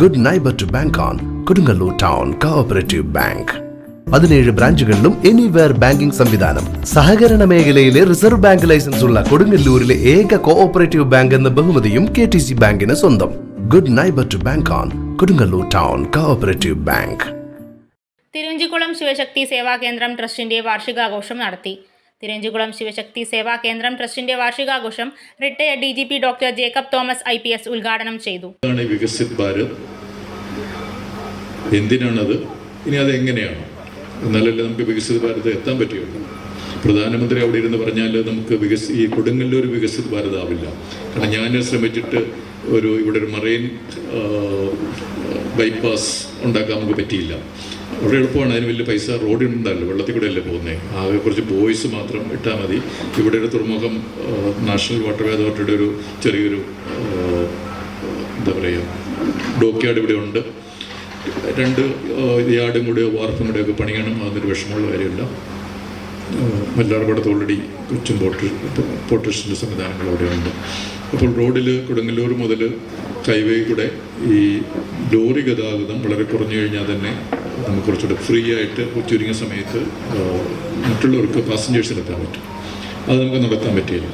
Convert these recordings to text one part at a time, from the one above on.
Good neighbour to bank on Kodungallur town cooperative bank പതിനേഴ് ബ്രാഞ്ചുകളിലും anywhere banking സംവിധാനം. സഹകരണ മേഖലയിലെ റിസർവ് ബാങ്ക് ലൈസൻസ് ഉള്ള കൊടുങ്ങല്ലൂരിലെ ഏക കോഓപ്പറേറ്റീവ് ബാങ്ക് എന്ന ബഹുമതിയും കെ ടി സി ബാങ്കിന് സ്വന്തം. Good neighbour to bank on Kodungallur town cooperative bank Thiruvanchikulam Shivashakti Seva Kendram ട്രസ്റ്റിന്റെ വാർഷികാഘോഷം നടത്തി. തിരുവഞ്ചിക്കുളം ശിവശക്തി സേവാ കേന്ദ്രം ട്രസ്റ്റിന്റെ വാർഷികാഘോഷം retired D G P doctor Jacob Thomas I P S ഉദ്ഘാടനം ചെയ്തു. വികസിത് ഭാരത്. എന്തിനാണത്? ഇനി അത് എങ്ങനെയാണ് എന്നാലല്ലേ നമുക്ക് വികസിത ഭാരത് എത്താൻ പറ്റുള്ളൂ പ്രധാനമന്ത്രി അവിടെ ഇരുന്ന് പറഞ്ഞാൽ നമുക്ക് വികസി ഈ കൊടുങ്ങല്ലൂർ വികസിത ഭാരത ആവില്ല കാരണം ഞാൻ ശ്രമിച്ചിട്ട് ഒരു ഇവിടെ ഒരു മറൈൻ ബൈപ്പാസ് ഉണ്ടാക്കാൻ നമുക്ക് പറ്റിയില്ല. വളരെ എളുപ്പമാണ്. അതിന് വലിയ പൈസ റോഡ് ഉണ്ടല്ലോ വെള്ളത്തിൽ കൂടെ അല്ലേ പോകുന്നത് ആകെ കുറച്ച് ബോയ്സ് മാത്രം ഇട്ടാൽ മതി. ഇവിടെ ഒരു തുറമുഖം നാഷണൽ വാട്ടർവേ അതോറിറ്റിയുടെ ഒരു ചെറിയൊരു എന്താ പറയുക ഡോക്യാർഡ് ഇവിടെ ഉണ്ട്. രണ്ട് യാർഡും കൂടെയോ കൂടെ ഒക്കെ പണിയണം. അതൊരു വിഷമമുള്ള കാര്യമില്ല. മല്ലാർപാടത്ത് ഓൾറെഡി കൊച്ചും പോർട്ട് പോട്ടേഷന്റെ സംവിധാനങ്ങൾ അവിടെയുണ്ട്. അപ്പോൾ റോഡിൽ കൊടുങ്ങല്ലൂർ മുതൽ ഹൈവേ കൂടെ ഈ ലോറി ഗതാഗതം വളരെ കുറഞ്ഞു കഴിഞ്ഞാൽ തന്നെ നമുക്ക് കുറച്ചുകൂടെ ഫ്രീ ആയിട്ട് ചുരുങ്ങിയ സമയത്ത് മറ്റുള്ളവർക്ക് പാസഞ്ചേഴ്സിലെത്താൻ പറ്റും. അത് നമുക്ക് നടത്താൻ പറ്റിയില്ല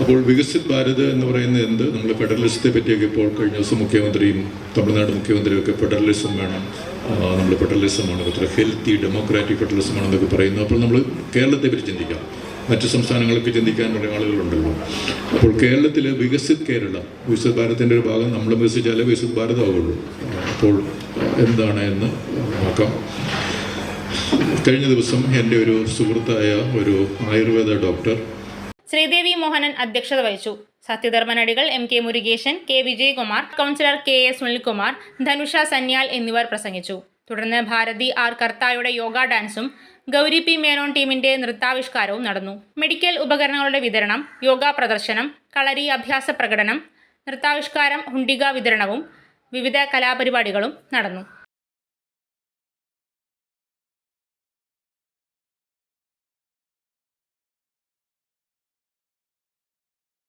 അപ്പോൾ വികസിത് ഭാരത് എന്ന് പറയുന്നത് എന്ത്? നമ്മൾ ഫെഡറലിസത്തെ പറ്റിയൊക്കെ ഇപ്പോൾ കഴിഞ്ഞ ദിവസം മുഖ്യമന്ത്രിയും തമിഴ്നാട് മുഖ്യമന്ത്രിയും ഒക്കെ ഫെഡറലിസം വേണം. നമ്മൾ ഫെഡറലിസമാണ്. അത്ര ഹെൽത്തി ഡെമോക്രാറ്റിക് ഫെഡറലിസം ആണെന്നൊക്കെ പറയുന്നു അപ്പോൾ നമ്മൾ കേരളത്തെ പറ്റി ചിന്തിക്കാം. മറ്റ് സംസ്ഥാനങ്ങളൊക്കെ ചിന്തിക്കാൻ കുറേ ആളുകളുണ്ടല്ലോ. അപ്പോൾ കേരളത്തിൽ വികസിത് കേരള വികസിത് ഭാരതത്തിന്റെ ഒരു ഭാഗം നമ്മൾ വികസിച്ചാലേ വികസിത് ഭാരത് ആവുള്ളൂ അപ്പോൾ എന്താണ് എന്ന് നോക്കാം. കഴിഞ്ഞ ദിവസം എന്റെ ഒരു സുഹൃത്തായ ഒരു ആയുർവേദ ഡോക്ടർ ശ്രീദേവി മോഹനൻ അധ്യക്ഷത വഹിച്ചു. സത്യധർമ്മനടികൾ M K Murukesan K Vijayakumar councillor K A Sunilkumar Dhanusha Sanyal എന്നിവർ പ്രസംഗിച്ചു. തുടർന്ന് ഭാരതി ആർ കർത്തായുടെ യോഗ ഡാൻസും ഗൗരി പി മേനോൻ ടീമിന്റെ നൃത്താവിഷ്കാരവും നടന്നു. മെഡിക്കൽ ഉപകരണങ്ങളുടെ വിതരണം യോഗ പ്രദർശനം കളരി അഭ്യാസ പ്രകടനം നൃത്താവിഷ്കാരം ഹുണ്ടിക വിതരണവും വിവിധ കലാപരിപാടികളും നടന്നു.